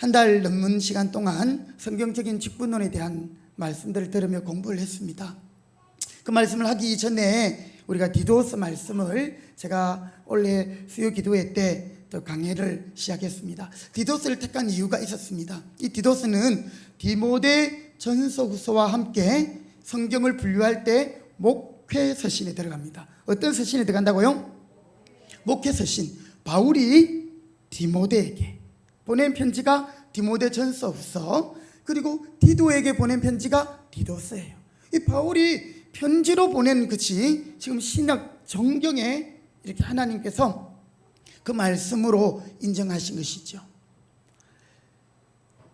한 달 넘는 시간 동안 성경적인 직분론에 대한 말씀들을 들으며 공부를 했습니다. 그 말씀을 하기 전에 우리가 디도스 말씀을 제가 원래 수요 기도회 때 또 강해를 시작했습니다. 디도스를 택한 이유가 있었습니다. 이 디도스는 디모데 전서 후서와 함께 성경을 분류할 때 목회 서신에 들어갑니다. 어떤 서신에 들어간다고요? 목회 서신. 바울이 디모데에게 보낸 편지가 디모데 전서 후서 그리고 디도에게 보낸 편지가 디도스예요. 이 바울이 편지로 보낸 것이 지금 신약 정경에 이렇게 하나님께서 그 말씀으로 인정하신 것이죠.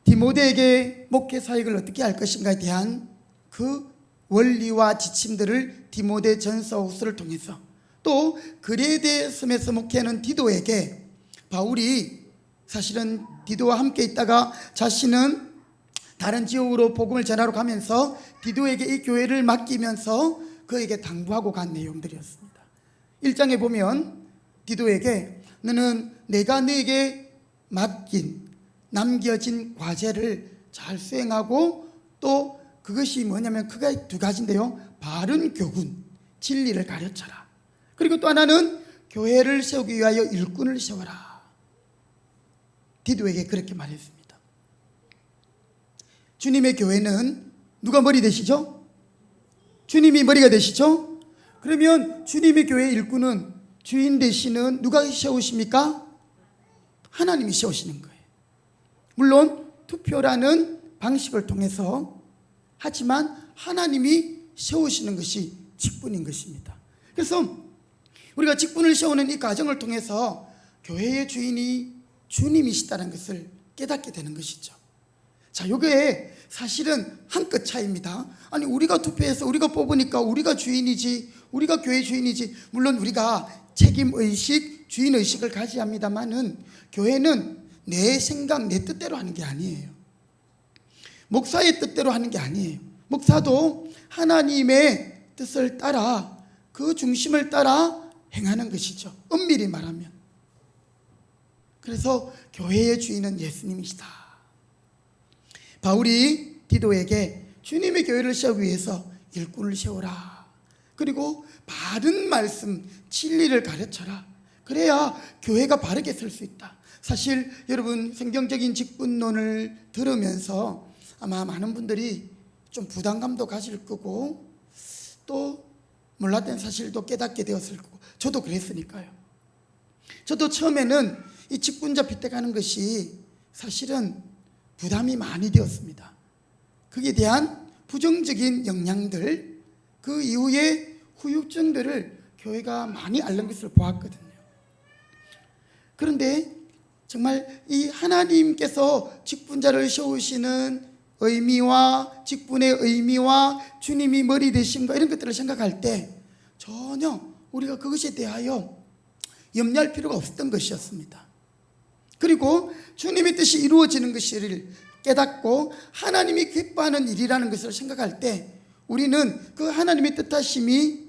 디모데에게 목회 사역을 어떻게 할 것인가에 대한 그 원리와 지침들을 디모데 전서 후서를 통해서 또 그레데 섬에서 목회하는 디도에게 바울이 사실은 디도와 함께 있다가 자신은 다른 지역으로 복음을 전하러 가면서 디도에게 이 교회를 맡기면서 그에게 당부하고 간 내용들이었습니다. 1장에 보면 디도에게 너는 내가 너에게 맡긴 남겨진 과제를 잘 수행하고 또 그것이 뭐냐면 그가 두 가지인데요. 바른 교훈, 진리를 가르쳐라. 그리고 또 하나는 교회를 세우기 위하여 일꾼을 세워라. 디도에게 그렇게 말했습니다. 주님의 교회는 누가 머리 되시죠? 주님이 머리가 되시죠? 그러면 주님의 교회 일꾼은 주인 되시는 누가 세우십니까? 하나님이 세우시는 거예요. 물론 투표라는 방식을 통해서 하지만 하나님이 세우시는 것이 직분인 것입니다. 그래서 우리가 직분을 세우는 이 과정을 통해서 교회의 주인이 주님이시다는 것을 깨닫게 되는 것이죠. 자, 요게 사실은 한 끗 차이입니다. 아니, 우리가 투표해서 우리가 뽑으니까 우리가 주인이지, 우리가 교회 주인이지. 물론 우리가 책임의식, 주인의식을 가져야 합니다만은 교회는 내 생각, 내 뜻대로 하는 게 아니에요. 목사의 뜻대로 하는 게 아니에요. 목사도 하나님의 뜻을 따라 그 중심을 따라 행하는 것이죠. 엄밀히 말하면. 그래서 교회의 주인은 예수님이시다. 바울이 디도에게 주님의 교회를 세우기 위해서 일꾼을 세우라. 그리고 바른 말씀, 진리를 가르쳐라. 그래야 교회가 바르게 설 수 있다. 사실 여러분 성경적인 직분론을 들으면서 아마 많은 분들이 좀 부담감도 가질 거고 또 몰랐던 사실도 깨닫게 되었을 거고 저도 그랬으니까요. 저도 처음에는 이 직분자 빗대가는 것이 사실은 부담이 많이 되었습니다. 거기에 대한 부정적인 영향들, 그 이후에 후유증들을 교회가 많이 앓는 것을 보았거든요. 그런데 정말 이 하나님께서 직분자를 세우시는 의미와 직분의 의미와 주님이 머리 거 이런 것들을 생각할 때 전혀 우리가 그것에 대하여 염려할 필요가 없었던 것이었습니다. 그리고 주님의 뜻이 이루어지는 것을 깨닫고 하나님이 기뻐하는 일이라는 것을 생각할 때 우리는 그 하나님의 뜻하심이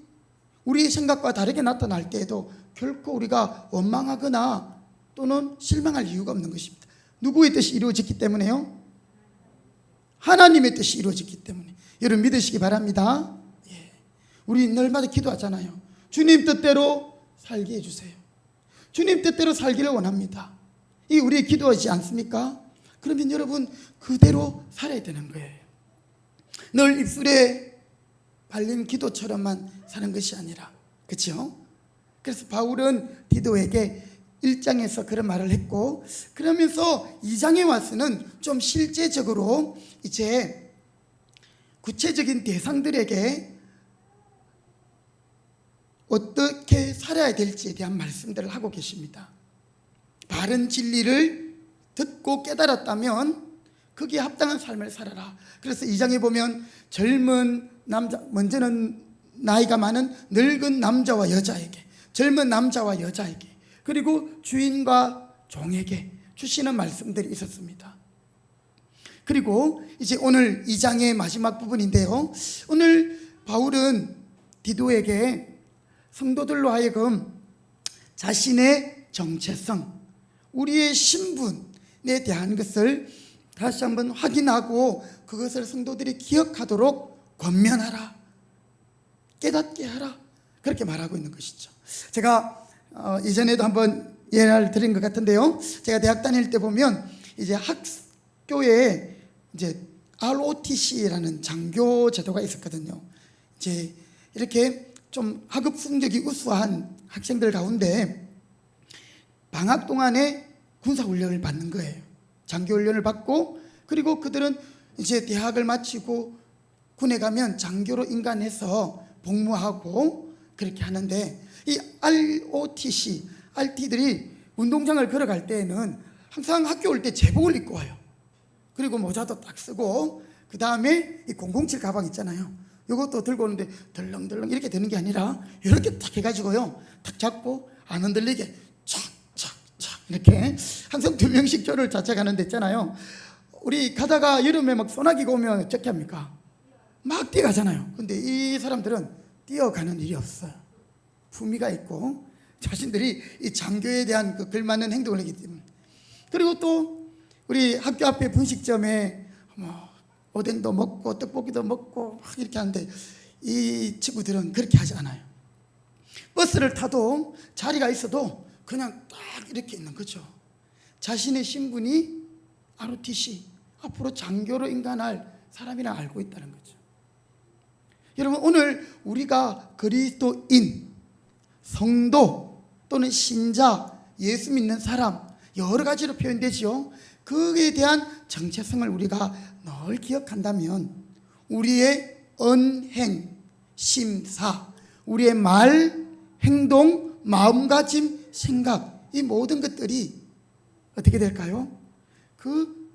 우리의 생각과 다르게 나타날 때에도 결코 우리가 원망하거나 또는 실망할 이유가 없는 것입니다. 누구의 뜻이 이루어졌기 때문에요? 하나님의 뜻이 이루어졌기 때문에 여러분 믿으시기 바랍니다. 예. 우리 날마다 기도하잖아요. 주님 뜻대로 살게 해주세요. 주님 뜻대로 살기를 원합니다. 이 우리의 기도하지 않습니까? 그러면 여러분 그대로 살아야 되는 거예요. 늘 입술에 발린 기도처럼만 사는 것이 아니라 그렇죠? 그래서 바울은 디도에게 1장에서 그런 말을 했고 그러면서 2장에 와서는 좀 실제적으로 이제 구체적인 대상들에게 어떻게 살아야 될지에 대한 말씀들을 하고 계십니다. 바른 진리를 듣고 깨달았다면 거기에 합당한 삶을 살아라. 그래서 이 장에 보면 젊은 남자, 먼저는 나이가 많은 늙은 남자와 여자에게, 젊은 남자와 여자에게, 그리고 주인과 종에게 주시는 말씀들이 있었습니다. 그리고 이제 오늘 이 장의 마지막 부분인데요. 오늘 바울은 디도에게 성도들로 하여금 자신의 정체성, 우리의 신분, 대한 것을 다시 한번 확인하고 그것을 성도들이 기억하도록 권면하라. 깨닫게 하라. 그렇게 말하고 있는 것이죠. 제가 어, 이전에도 한번 예를 드린 것 같은데요. 제가 대학 다닐 때 보면 이제 학교에 이제 ROTC라는 장교 제도가 있었거든요. 이제 이렇게 좀 학업 성적이 우수한 학생들 가운데 방학 동안에 군사 훈련을 받는 거예요. 장교 훈련을 받고 그리고 그들은 이제 대학을 마치고 군에 가면 장교로 인간해서 복무하고 그렇게 하는데 이 ROTC, RT들이 운동장을 걸어갈 때에는 항상 학교 올 때 제복을 입고 와요. 그리고 모자도 딱 쓰고 그 다음에 이 007 가방 있잖아요. 이것도 들고 오는데 덜렁덜렁 이렇게 되는 게 아니라 이렇게 딱 해가지고요. 탁 잡고 안 흔들리게 이렇게 항상 두 명씩 조를 자책하는 데 있잖아요. 우리 가다가 여름에 막 소나기가 오면 어떻게 합니까? 막 뛰어가잖아요. 근데 이 사람들은 뛰어가는 일이 없어요. 품위가 있고 자신들이 이 장교에 대한 그 걸맞는 행동을 하기 때문에 그리고 또 우리 학교 앞에 분식점에 뭐 오뎅도 먹고 떡볶이도 먹고 막 이렇게 하는데 이 친구들은 그렇게 하지 않아요. 버스를 타도 자리가 있어도 그냥 딱 이렇게 있는 거죠. 자신의 신분이 ROTC 앞으로 장교로 인간할 사람이라 알고 있다는 거죠. 여러분 오늘 우리가 그리스도인 성도 또는 신자 예수 믿는 사람 여러 가지로 표현되지요. 그에 대한 정체성을 우리가 늘 기억한다면 우리의 언행, 심사, 우리의 말, 행동, 마음가짐, 생각 이 모든 것들이 어떻게 될까요? 그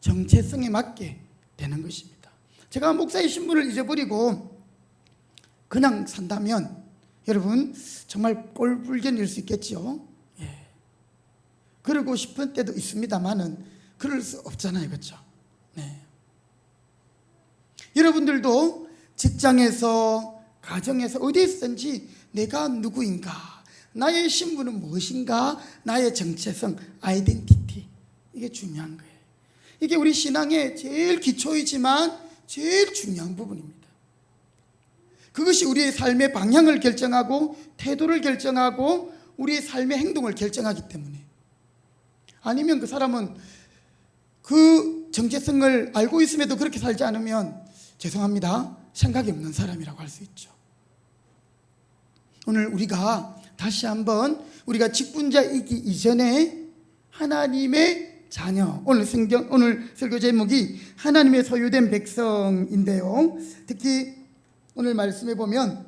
정체성에 맞게 되는 것입니다. 제가 목사의 신분을 잊어버리고 그냥 산다면 여러분 정말 꼴불견일 수 있겠죠. 예. 그러고 싶은 때도 있습니다만은 그럴 수 없잖아요, 그렇죠? 네. 여러분들도 직장에서 가정에서 어디에서든지 내가 누구인가, 나의 신분은 무엇인가, 나의 정체성, 아이덴티티 이게 중요한 거예요. 이게 우리 신앙의 제일 기초이지만 제일 중요한 부분입니다. 그것이 우리의 삶의 방향을 결정하고 태도를 결정하고 우리의 삶의 행동을 결정하기 때문에 아니면 그 사람은 그 정체성을 알고 있음에도 그렇게 살지 않으면 죄송합니다. 생각이 없는 사람이라고 할 수 있죠. 오늘 우리가 다시 한번 우리가 직분자이기 이전에 하나님의 자녀 오늘 성경 오늘 설교 제목이 하나님의 소유된 백성인데요. 특히 오늘 말씀해 보면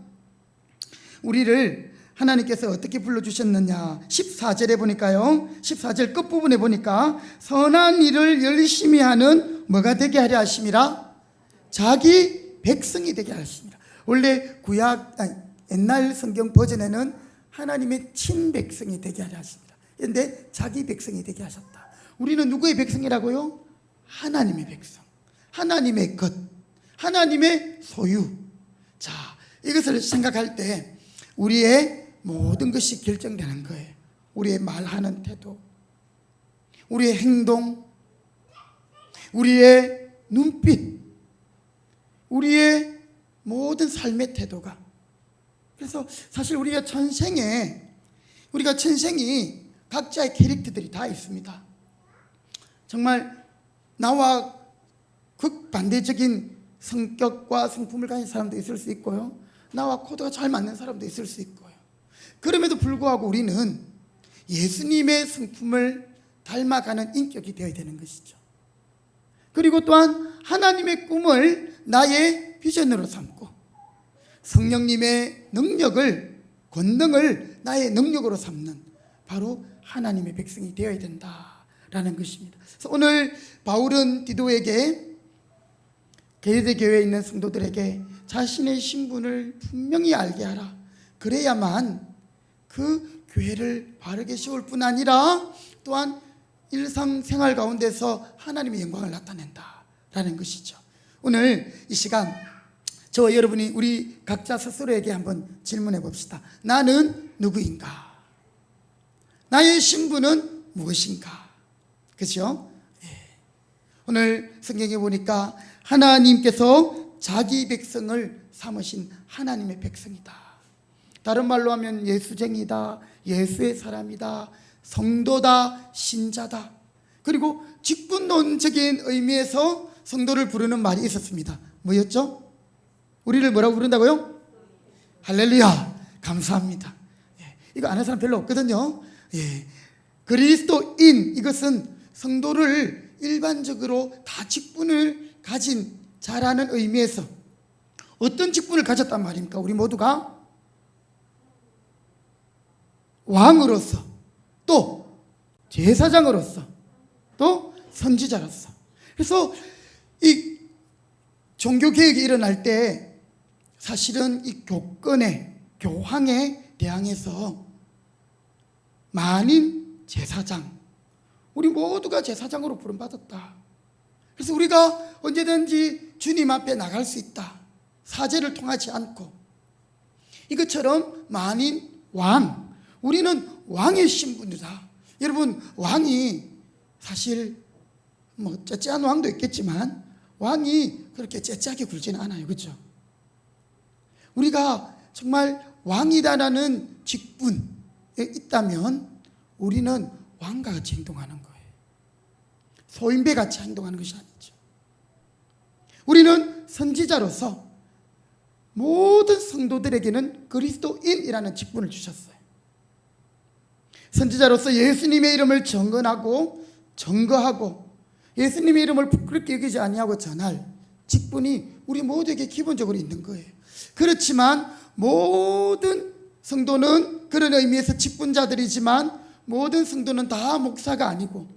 우리를 하나님께서 어떻게 불러주셨느냐. 14절에 보니까요. 14절 끝부분에 보니까 선한 일을 열심히 하는 뭐가 되게 하려 하심이라? 자기 백성이 되게 하십니다. 원래 구약 아니, 옛날 성경 버전에는 하나님의 친 백성이 되게 하려 하십니다. 그런데 자기 백성이 되게 하셨다. 우리는 누구의 백성이라고요? 하나님의 백성. 하나님의 것. 하나님의 소유. 자, 이것을 생각할 때 우리의 모든 것이 결정되는 거예요. 우리의 말하는 태도, 우리의 행동, 우리의 눈빛, 우리의 모든 삶의 태도가. 그래서 사실 우리가 천생에, 우리가 천생이 각자의 캐릭터들이 다 있습니다. 정말 나와 극반대적인 성격과 성품을 가진 사람도 있을 수 있고요. 나와 코드가 잘 맞는 사람도 있을 수 있고요. 그럼에도 불구하고 우리는 예수님의 성품을 닮아가는 인격이 되어야 되는 것이죠. 그리고 또한 하나님의 꿈을 나의 비전으로 삼고 성령님의 능력을 권능을 나의 능력으로 삼는 바로 하나님의 백성이 되어야 된다라는 것입니다. 그래서 오늘 바울은 디도에게 게르데 교회에 있는 성도들에게 자신의 신분을 분명히 알게 하라. 그래야만 그 교회를 바르게 세울 뿐 아니라 또한 일상생활 가운데서 하나님의 영광을 나타낸다라는 것이죠. 오늘 이 시간 저와 여러분이 우리 각자 스스로에게 한번 질문해 봅시다. 나는 누구인가? 나의 신분은 무엇인가? 그렇죠? 예. 오늘 성경에 보니까 하나님께서 자기 백성을 삼으신 하나님의 백성이다. 다른 말로 하면 예수쟁이다, 예수의 사람이다, 성도다, 신자다. 그리고 직분론적인 의미에서 성도를 부르는 말이 있었습니다. 뭐였죠? 우리를 뭐라고 부른다고요? 할렐루야. 감사합니다. 예, 이거 아는 사람 별로 없거든요. 예. 그리스도인 이것은 성도를 일반적으로 다 직분을 가진 자라는 의미에서 어떤 직분을 가졌단 말입니까? 우리 모두가 왕으로서 또 제사장으로서 또 선지자로서 그래서 이 종교 개혁이 일어날 때 사실은 이 교권에 교황에 대항해서 만인 제사장 우리 모두가 제사장으로 부름받았다. 그래서 우리가 언제든지 주님 앞에 나갈 수 있다. 사제를 통하지 않고 이것처럼 만인 왕 우리는 왕의 신분이다. 여러분 왕이 사실 뭐 째째한 왕도 있겠지만 왕이 그렇게 째째하게 굴지는 않아요. 그렇죠? 우리가 정말 왕이다라는 직분에 있다면 우리는 왕과 같이 행동하는 거예요. 소인배 같이 행동하는 것이 아니죠. 우리는 선지자로서 모든 성도들에게는 그리스도인이라는 직분을 주셨어요. 선지자로서 예수님의 이름을 정언하고 증거하고 예수님의 이름을 부끄럽게 여기지 아니하고 전할 직분이 우리 모두에게 기본적으로 있는 거예요. 그렇지만 모든 성도는 그런 의미에서 직분자들이지만 모든 성도는 다 목사가 아니고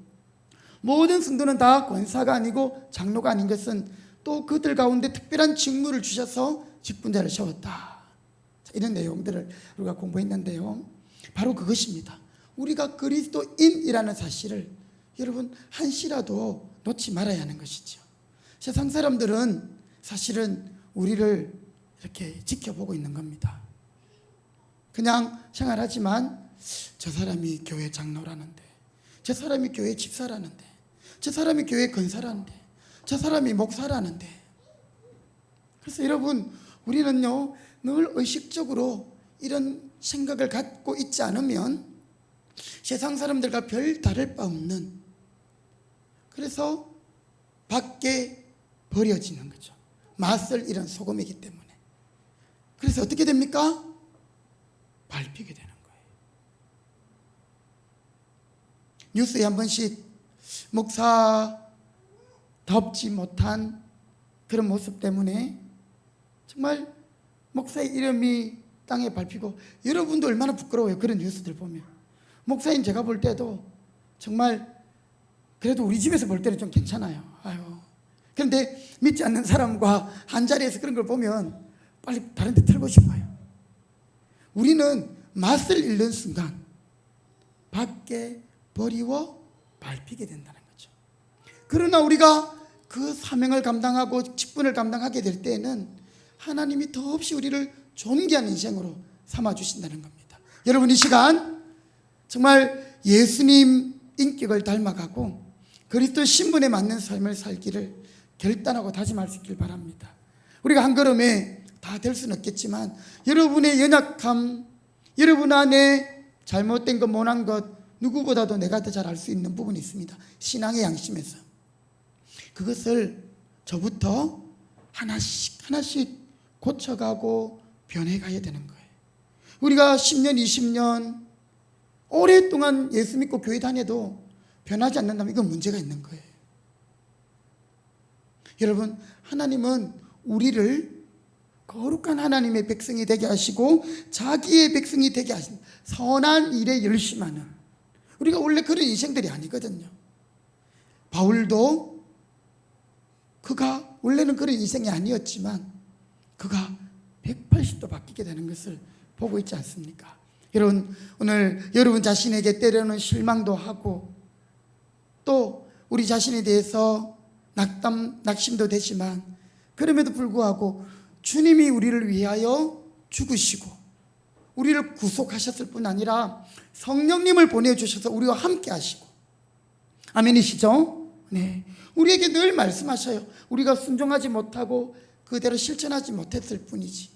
모든 성도는 다 권사가 아니고 장로가 아닌 것은 또 그들 가운데 특별한 직무를 주셔서 직분자를 세웠다. 자, 이런 내용들을 우리가 공부했는데요. 바로 그것입니다. 우리가 그리스도인이라는 사실을 여러분 한시라도 놓지 말아야 하는 것이죠. 세상 사람들은 사실은 우리를 이렇게 지켜보고 있는 겁니다. 그냥 생활하지만 저 사람이 교회 장로라는데, 저 사람이 교회 집사라는데, 저 사람이 교회 건사라는데, 저 사람이 목사라는데. 그래서 여러분, 우리는요, 늘 의식적으로 이런 생각을 갖고 있지 않으면 세상 사람들과 별 다를 바 없는 그래서 밖에 버려지는 거죠. 맛을 잃은 소금이기 때문에. 그래서 어떻게 됩니까? 밟히게 되는 거예요. 뉴스에 한 번씩 목사답지 못한 그런 모습 때문에 정말 목사의 이름이 땅에 밟히고 여러분도 얼마나 부끄러워요. 그런 뉴스들 보면. 목사인 제가 볼 때도 정말 그래도 우리 집에서 볼 때는 좀 괜찮아요. 아유. 그런데 믿지 않는 사람과 한 자리에서 그런 걸 보면 빨리 다른 데 털고 싶어요. 우리는 맛을 잃는 순간 밖에 버리워 밟히게 된다는 거죠. 그러나 우리가 그 사명을 감당하고 직분을 감당하게 될 때에는 하나님이 더없이 우리를 존귀한 인생으로 삼아 주신다는 겁니다. 여러분 이 시간 정말 예수님 인격을 닮아가고 그리스도 신분에 맞는 삶을 살기를 결단하고 다짐할 수 있길 바랍니다. 우리가 한 걸음에 다 될 수는 없겠지만 여러분의 연약함, 여러분 안에 잘못된 것, 못한 것 누구보다도 내가 더 잘 알 수 있는 부분이 있습니다. 신앙의 양심에서. 그것을 저부터 하나씩 하나씩 고쳐가고 변해가야 되는 거예요. 우리가 10년, 20년 오랫동안 예수 믿고 교회 다녀도 변하지 않는다면 이건 문제가 있는 거예요. 여러분, 하나님은 우리를 거룩한 하나님의 백성이 되게 하시고 자기의 백성이 되게 하신 선한 일에 열심하는 우리가 원래 그런 인생들이 아니거든요. 바울도 그가 원래는 그런 인생이 아니었지만 그가 180도 바뀌게 되는 것을 보고 있지 않습니까? 여러분 오늘 여러분 자신에게 때로는 실망도 하고 또 우리 자신에 대해서 낙담 낙심도 되지만 그럼에도 불구하고 주님이 우리를 위하여 죽으시고 우리를 구속하셨을 뿐 아니라 성령님을 보내주셔서 우리와 함께 하시고 아멘이시죠? 네. 우리에게 늘 말씀하셔요. 우리가 순종하지 못하고 그대로 실천하지 못했을 뿐이지.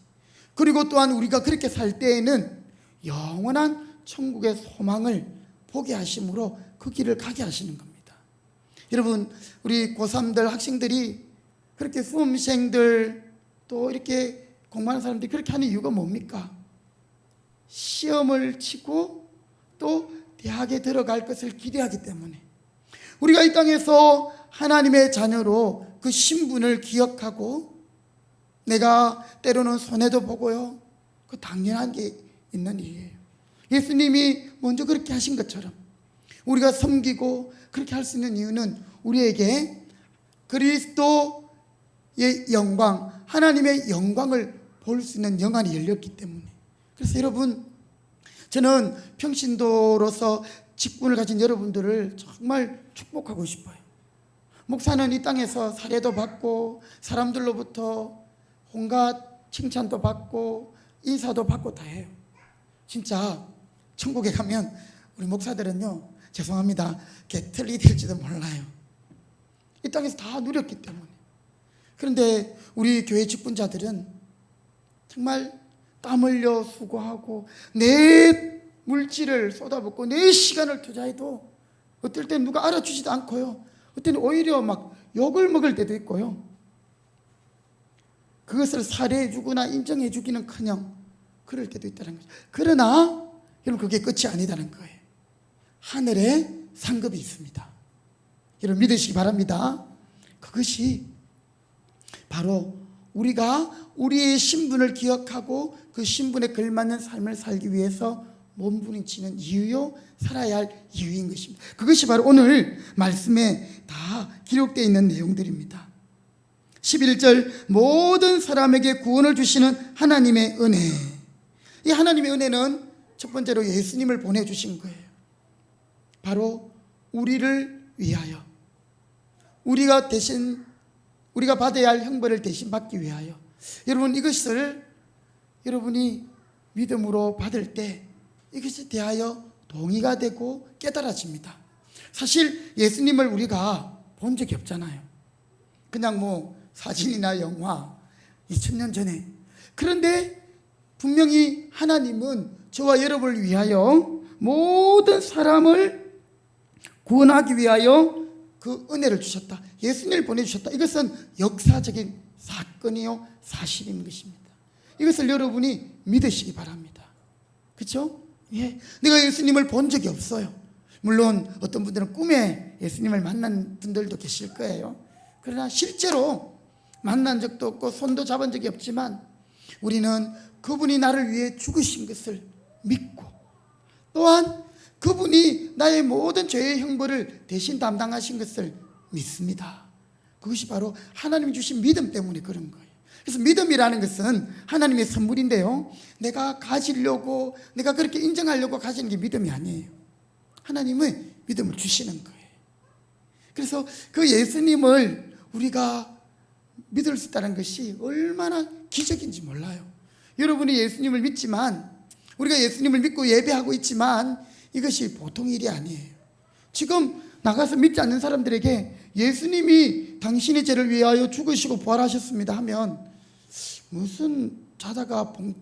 그리고 또한 우리가 그렇게 살 때에는 영원한 천국의 소망을 보게 하심으로 그 길을 가게 하시는 겁니다. 여러분, 우리 고3들 학생들이 그렇게 수험생들 또 이렇게 공부하는 사람들이 그렇게 하는 이유가 뭡니까? 시험을 치고 또 대학에 들어갈 것을 기대하기 때문에 우리가 이 땅에서 하나님의 자녀로 그 신분을 기억하고 내가 때로는 손해도 보고요. 그 당연한 게 있는 일이에요. 예수님이 먼저 그렇게 하신 것처럼 우리가 섬기고 그렇게 할 수 있는 이유는 우리에게 그리스도의 영광, 하나님의 영광을 볼 수 있는 영안이 열렸기 때문에. 그래서 여러분, 저는 평신도로서 직분을 가진 여러분들을 정말 축복하고 싶어요. 목사는 이 땅에서 사례도 받고 사람들로부터 온갖 칭찬도 받고 인사도 받고 다 해요. 진짜 천국에 가면 우리 목사들은요 죄송합니다 개틀이 될지도 몰라요. 이 땅에서 다 누렸기 때문에. 그런데 우리 교회 직분자들은 정말 땀 흘려 수고하고 내 물질을 쏟아붓고 내 시간을 투자해도 어떨 땐 누가 알아주지도 않고요. 어때는 오히려 막 욕을 먹을 때도 있고요. 그것을 살해해 주거나 인정해 주기는 커녕 그럴 때도 있다는 거죠. 그러나 여러분 그게 끝이 아니다는 거예요. 하늘에 상급이 있습니다. 여러분 믿으시기 바랍니다. 그것이 바로 우리가 우리의 신분을 기억하고 그 신분에 걸맞는 삶을 살기 위해서 몸부림치는 이유요 살아야 할 이유인 것입니다. 그것이 바로 오늘 말씀에 다 기록되어 있는 내용들입니다. 11절 모든 사람에게 구원을 주시는 하나님의 은혜. 이 하나님의 은혜는 첫 번째로 예수님을 보내 주신 거예요. 바로 우리를 위하여 우리가 대신 우리가 받아야 할 형벌을 대신 받기 위하여 여러분 이것을 여러분이 믿음으로 받을 때 이것에 대하여 동의가 되고 깨달아집니다. 사실 예수님을 우리가 본 적이 없잖아요. 그냥 뭐 사진이나 영화 2000년 전에. 그런데 분명히 하나님은 저와 여러분을 위하여 모든 사람을 구원하기 위하여 그 은혜를 주셨다. 예수님을 보내주셨다. 이것은 역사적인 사건이요 사실인 것입니다. 이것을 여러분이 믿으시기 바랍니다. 그렇죠? 예. 내가 예수님을 본 적이 없어요. 물론 어떤 분들은 꿈에 예수님을 만난 분들도 계실 거예요. 그러나 실제로 만난 적도 없고 손도 잡은 적이 없지만 우리는 그분이 나를 위해 죽으신 것을 믿고 또한 그분이 나의 모든 죄의 형벌을 대신 담당하신 것을 믿습니다. 그것이 바로 하나님이 주신 믿음 때문에 그런 거예요. 그래서 믿음이라는 것은 하나님의 선물인데요. 내가 가지려고, 내가 그렇게 인정하려고 가지는 게 믿음이 아니에요. 하나님은 믿음을 주시는 거예요. 그래서 그 예수님을 우리가 믿을 수 있다는 것이 얼마나 기적인지 몰라요. 여러분이 예수님을 믿지만, 우리가 예수님을 믿고 예배하고 있지만, 이것이 보통 일이 아니에요. 지금 나가서 믿지 않는 사람들에게 예수님이 당신의 죄를 위하여 죽으시고 부활하셨습니다 하면 무슨 자다가 봉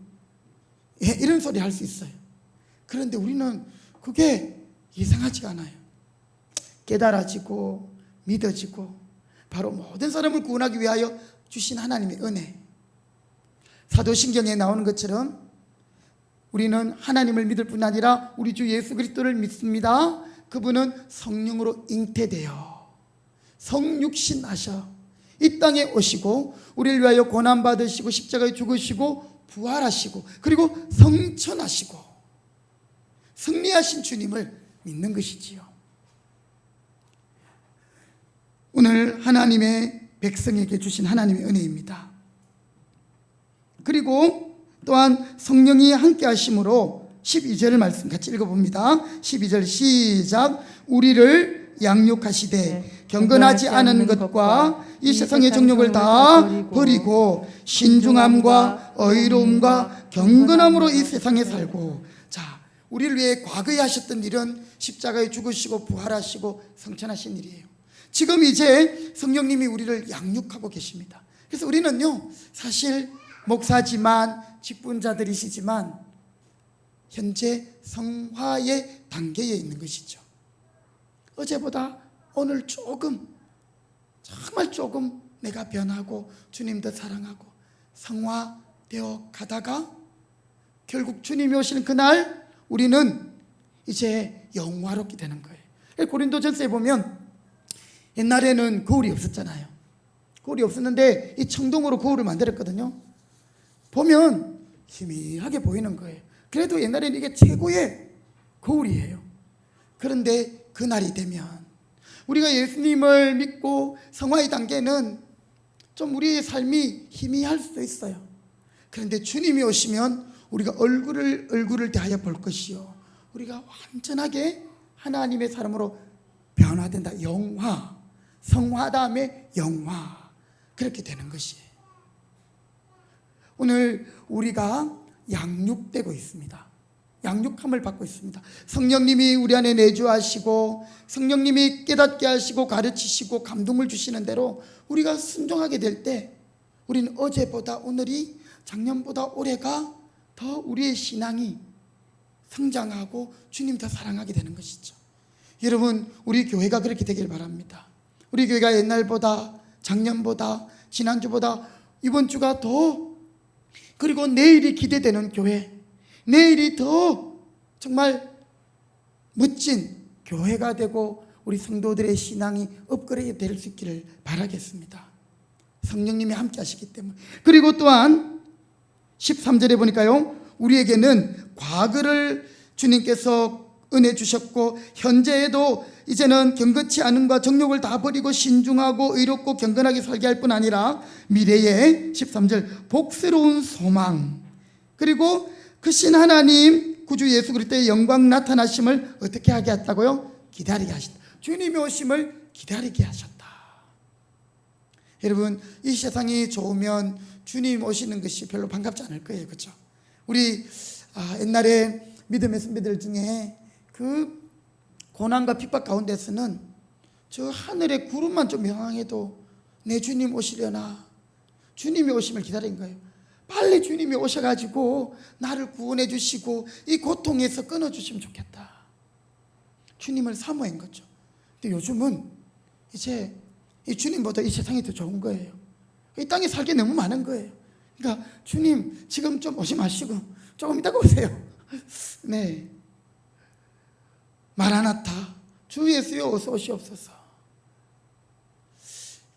예, 이런 소리 할 수 있어요. 그런데 우리는 그게 이상하지가 않아요. 깨달아지고 믿어지고 바로 모든 사람을 구원하기 위하여 주신 하나님의 은혜. 사도신경에 나오는 것처럼 우리는 하나님을 믿을 뿐 아니라 우리 주 예수 그리스도를 믿습니다. 그분은 성령으로 잉태되어 성육신 하셔 이 땅에 오시고 우리를 위하여 고난 받으시고 십자가에 죽으시고 부활하시고 그리고 성천하시고 승리하신 주님을 믿는 것이지요. 오늘 하나님의 백성에게 주신 하나님의 은혜입니다. 그리고 또한 성령이 함께 하심으로 12절 말씀 같이 읽어봅니다. 12절 시작 우리를 양육하시되 경건하지 않은 것과 이 세상의 정욕을 다 버리고 신중함과 의로움과 경건함으로 이 세상에 살고 자 우리를 위해 과거에 하셨던 일은 십자가에 죽으시고 부활하시고 성천하신 일이에요. 지금 이제 성령님이 우리를 양육하고 계십니다. 그래서 우리는요, 사실 목사지만 직분자들이시지만 현재 성화의 단계에 있는 것이죠. 어제보다 오늘 조금, 정말 조금 내가 변하고 주님도 사랑하고 성화되어 가다가 결국 주님이 오시는 그날 우리는 이제 영화롭게 되는 거예요. 고린도전서에 보면 옛날에는 거울이 없었잖아요. 거울이 없었는데 이 청동으로 거울을 만들었거든요. 보면 희미하게 보이는 거예요. 그래도 옛날에는 이게 최고의 거울이에요. 그런데 그날이 되면 우리가 예수님을 믿고 성화의 단계는 좀 우리의 삶이 희미할 수도 있어요. 그런데 주님이 오시면 우리가 얼굴을 얼굴을 대하여 볼 것이요. 우리가 완전하게 하나님의 사람으로 변화된다. 영화, 성화 다음에 영화 그렇게 되는 것이에요. 오늘 우리가 양육되고 있습니다. 양육함을 받고 있습니다. 성령님이 우리 안에 내주하시고 성령님이 깨닫게 하시고 가르치시고 감동을 주시는 대로 우리가 순종하게 될 때 우리는 어제보다 오늘이 작년보다 올해가 더 우리의 신앙이 성장하고 주님 더 사랑하게 되는 것이죠. 여러분 우리 교회가 그렇게 되길 바랍니다. 우리 교회가 옛날보다 작년보다 지난주보다 이번 주가 더 그리고 내일이 기대되는 교회 내일이 더 정말 멋진 교회가 되고 우리 성도들의 신앙이 업그레이드 될 수 있기를 바라겠습니다. 성령님이 함께 하시기 때문에. 그리고 또한 13절에 보니까요. 우리에게는 과거를 주님께서 은혜 주셨고 현재에도 이제는 경건치 않음과 정욕을 다 버리고 신중하고 의롭고 경건하게 살게 할 뿐 아니라 미래에 13절 복스러운 소망 그리고 크신 하나님 구주 예수 그리스도의 영광 나타나심을 어떻게 하게 했다고요? 기다리게 하셨다. 주님이 오심을 기다리게 하셨다. 여러분 이 세상이 좋으면 주님 오시는 것이 별로 반갑지 않을 거예요. 그렇죠? 우리 아, 옛날에 믿음의 선배들 중에 그 고난과 핍박 가운데서는 저 하늘의 구름만 좀 명항해도 내 주님 오시려나 주님이 오심을 기다린 거예요. 빨리 주님이 오셔가지고 나를 구원해 주시고 이 고통에서 끊어 주시면 좋겠다. 주님을 사모한 거죠. 근데 요즘은 이제 이 주님보다 이 세상이 더 좋은 거예요. 이 땅에 살게 너무 많은 거예요. 그러니까 주님 지금 좀 오지 마시고 조금 이따가 오세요. 네. 마라나타 주 예수여 어서 오시옵소서.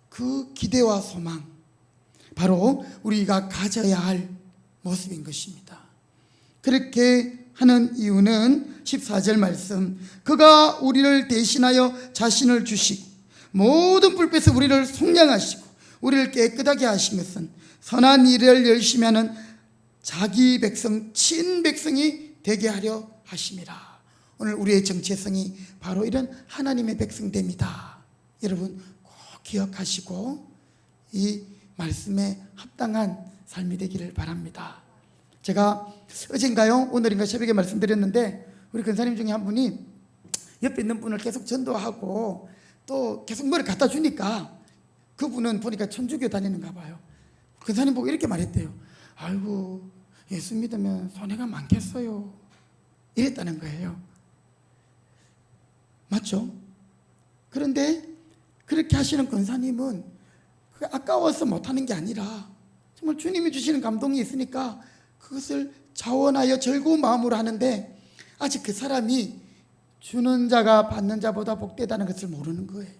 그 기대와 소망 바로 우리가 가져야 할 모습인 것입니다. 그렇게 하는 이유는 14절 말씀 그가 우리를 대신하여 자신을 주시고 모든 불빛에 우리를 속량하시고 우리를 깨끗하게 하신 것은 선한 일을 열심히 하는 자기 백성 친 백성이 되게 하려 하심이라. 오늘 우리의 정체성이 바로 이런 하나님의 백성됩니다. 여러분 꼭 기억하시고 이 말씀에 합당한 삶이 되기를 바랍니다. 제가 어젠가요 오늘인가 새벽에 말씀드렸는데 우리 근사님 중에 한 분이 옆에 있는 분을 계속 전도하고 또 계속 뭐를 갖다 주니까 그분은 보니까 천주교 다니는가 봐요. 근사님 보고 이렇게 말했대요. 아이고 예수 믿으면 손해가 많겠어요. 이랬다는 거예요. 맞죠? 그런데 그렇게 하시는 권사님은 그 아까워서 못하는 게 아니라 정말 주님이 주시는 감동이 있으니까 그것을 자원하여 즐거운 마음으로 하는데 아직 그 사람이 주는 자가 받는 자보다 복되다는 것을 모르는 거예요.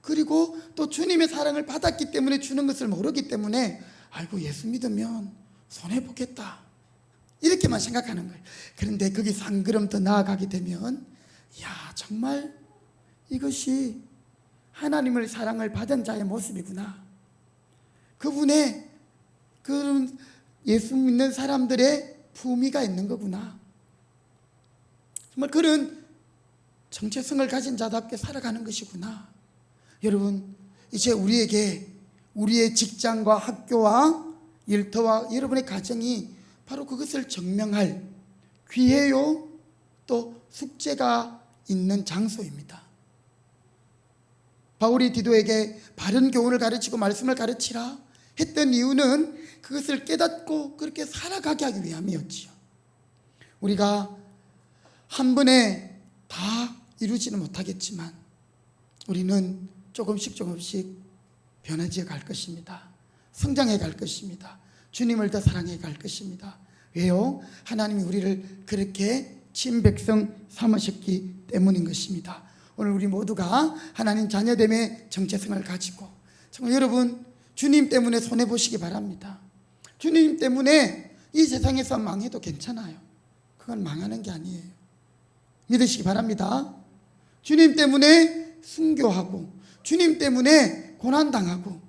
그리고 또 주님의 사랑을 받았기 때문에 주는 것을 모르기 때문에 아이고 예수 믿으면 손해 보겠다. 이렇게만 생각하는 거예요. 그런데 거기서 한 걸음 더 나아가게 되면 야 정말 이것이 하나님을 사랑을 받은 자의 모습이구나. 그분의 그런 예수 믿는 사람들의 품위가 있는 거구나. 정말 그런 정체성을 가진 자답게 살아가는 것이구나. 여러분, 이제 우리에게 우리의 직장과 학교와 일터와 여러분의 가정이 바로 그것을 증명할 기회요 또 숙제가 있는 장소입니다. 바울이 디도에게 바른 교훈을 가르치고 말씀을 가르치라 했던 이유는 그것을 깨닫고 그렇게 살아가게 하기 위함이었지요. 우리가 한 번에 다 이루지는 못하겠지만 우리는 조금씩 조금씩 변해져 갈 것입니다. 성장해 갈 것입니다. 주님을 더 사랑해 갈 것입니다. 왜요? 하나님이 우리를 그렇게 친백성 삼으셨기 때문인 것입니다. 오늘 우리 모두가 하나님 자녀됨의 정체성을 가지고 정말 여러분 주님 때문에 손해 보시기 바랍니다. 주님 때문에 이 세상에서 망해도 괜찮아요. 그건 망하는 게 아니에요. 믿으시기 바랍니다. 주님 때문에 순교하고 주님 때문에 고난 당하고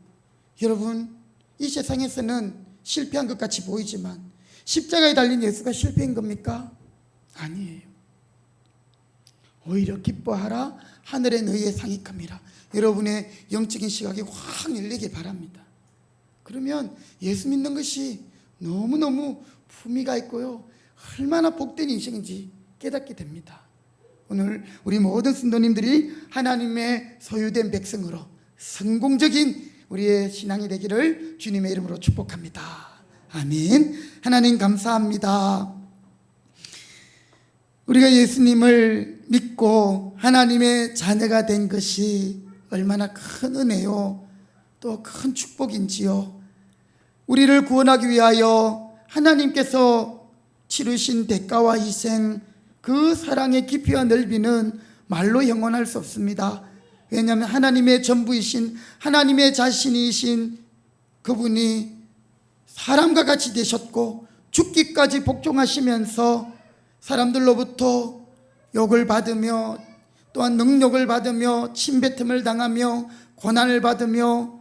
여러분 이 세상에서는 실패한 것 같이 보이지만 십자가에 달린 예수가 실패인 겁니까? 아니에요. 오히려 기뻐하라 하늘의 너희의 상이 큽니다. 여러분의 영적인 시각이 확 열리기 바랍니다. 그러면 예수 믿는 것이 너무너무 품위가 있고요. 얼마나 복된 인생인지 깨닫게 됩니다. 오늘 우리 모든 순도님들이 하나님의 소유된 백성으로 성공적인 우리의 신앙이 되기를 주님의 이름으로 축복합니다. 아멘. 하나님 감사합니다. 우리가 예수님을 믿고 하나님의 자녀가 된 것이 얼마나 큰 은혜요. 또 큰 축복인지요. 우리를 구원하기 위하여 하나님께서 치르신 대가와 희생, 그 사랑의 깊이와 넓이는 말로 형언할 수 없습니다. 왜냐하면 하나님의 전부이신 하나님의 자신이신 그분이 사람과 같이 되셨고 죽기까지 복종하시면서 사람들로부터 욕을 받으며 또한 능력을 받으며 침뱉음을 당하며 고난을 받으며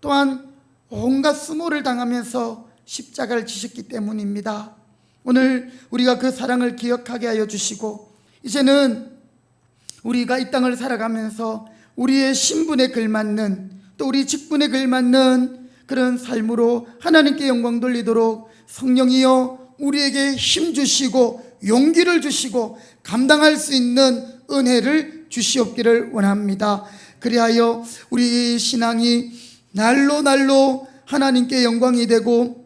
또한 온갖 수모를 당하면서 십자가를 지셨기 때문입니다. 오늘 우리가 그 사랑을 기억하게 하여 주시고 이제는 우리가 이 땅을 살아가면서 우리의 신분에 걸맞는 또 우리 직분에 걸맞는 그런 삶으로 하나님께 영광 돌리도록 성령이여 우리에게 힘 주시고 용기를 주시고 감당할 수 있는 은혜를 주시옵기를 원합니다. 그리하여 우리 신앙이 날로 날로 하나님께 영광이 되고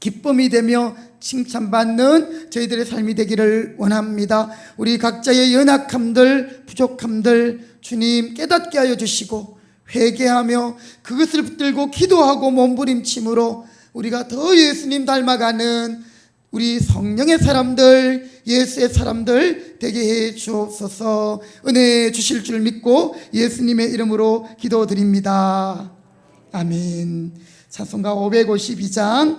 기쁨이 되며 칭찬받는 저희들의 삶이 되기를 원합니다. 우리 각자의 연약함들, 부족함들 주님 깨닫게 하여 주시고 회개하며 그것을 붙들고 기도하고 몸부림침으로 우리가 더 예수님 닮아가는 우리 성령의 사람들, 예수의 사람들 되게 해 주옵소서 은혜 주실 줄 믿고 예수님의 이름으로 기도드립니다. 아멘. 찬송가 552장